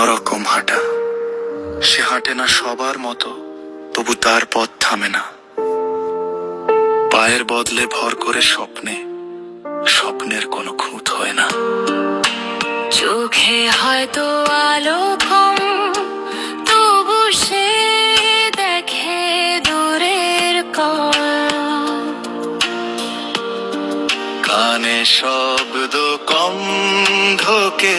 হাঁটা। সে হাঁটে না সবার মতো তবু তার পথ থামে না। পায়ের বদলে ভর করে স্বপ্নে স্বপ্নের কোনো খুঁত হয় না। চোখে হয়তো আলো কম তবু সে দেখে দূরের কল কানে শব্দ কম ঢোকে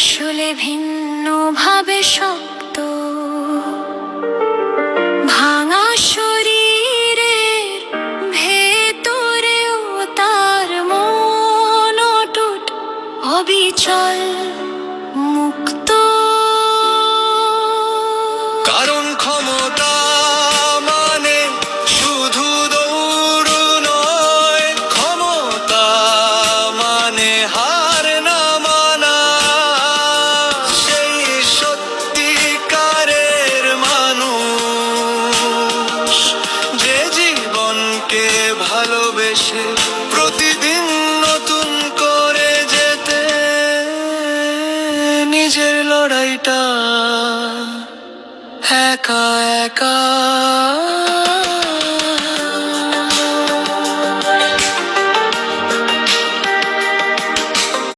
আসলে ভিন্ন ভাবে শব্দ ভাঙা শরীরের ভেতরেও তার মন অটুট অবিচল। লড়াইটা একা একা